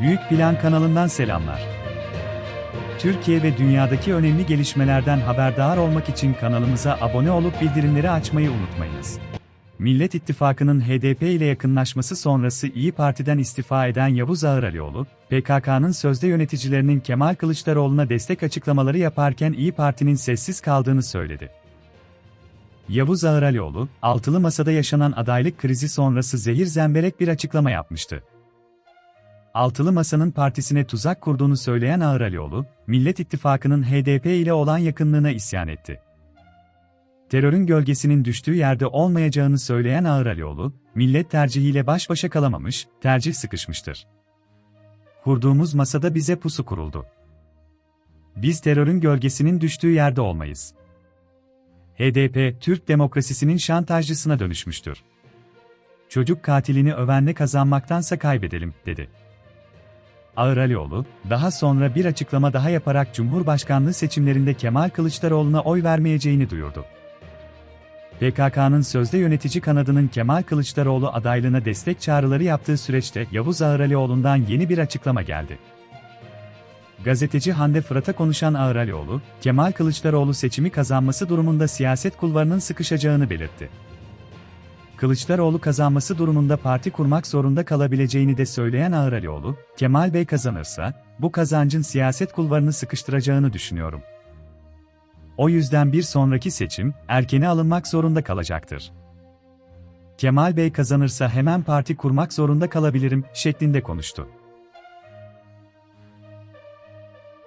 Büyük Plan kanalından selamlar. Türkiye ve dünyadaki önemli gelişmelerden haberdar olmak için kanalımıza abone olup bildirimleri açmayı unutmayınız. Millet İttifakı'nın HDP ile yakınlaşması sonrası İyi Parti'den istifa eden Yavuz Ağıralioğlu, PKK'nın sözde yöneticilerinin Kemal Kılıçdaroğlu'na destek açıklamaları yaparken İyi Parti'nin sessiz kaldığını söyledi. Yavuz Ağıralioğlu, altılı masada yaşanan adaylık krizi sonrası zehir zemberek bir açıklama yapmıştı. Altılı Masa'nın partisine tuzak kurduğunu söyleyen Ağıralioğlu, Millet İttifakı'nın HDP ile olan yakınlığına isyan etti. Terörün gölgesinin düştüğü yerde olmayacağını söyleyen Ağıralioğlu, millet tercihiyle baş başa kalamamış, tercih sıkışmıştır. Kurduğumuz masada bize pusu kuruldu. Biz terörün gölgesinin düştüğü yerde olmayız. HDP, Türk demokrasisinin şantajcısına dönüşmüştür. Çocuk katilini övenle kazanmaktansa kaybedelim, dedi. Ağıralioğlu, daha sonra bir açıklama daha yaparak Cumhurbaşkanlığı seçimlerinde Kemal Kılıçdaroğlu'na oy vermeyeceğini duyurdu. PKK'nın sözde yönetici kanadının Kemal Kılıçdaroğlu adaylığına destek çağrıları yaptığı süreçte Yavuz Ağıralioğlu'ndan yeni bir açıklama geldi. Gazeteci Hande Fırat'a konuşan Ağıralioğlu, Kemal Kılıçdaroğlu seçimi kazanması durumunda siyaset kulvarının sıkışacağını belirtti. Kılıçdaroğlu kazanması durumunda parti kurmak zorunda kalabileceğini de söyleyen Ağıralioğlu, Kemal Bey kazanırsa, bu kazancın siyaset kulvarını sıkıştıracağını düşünüyorum. O yüzden bir sonraki seçim, erkene alınmak zorunda kalacaktır. Kemal Bey kazanırsa hemen parti kurmak zorunda kalabilirim, şeklinde konuştu.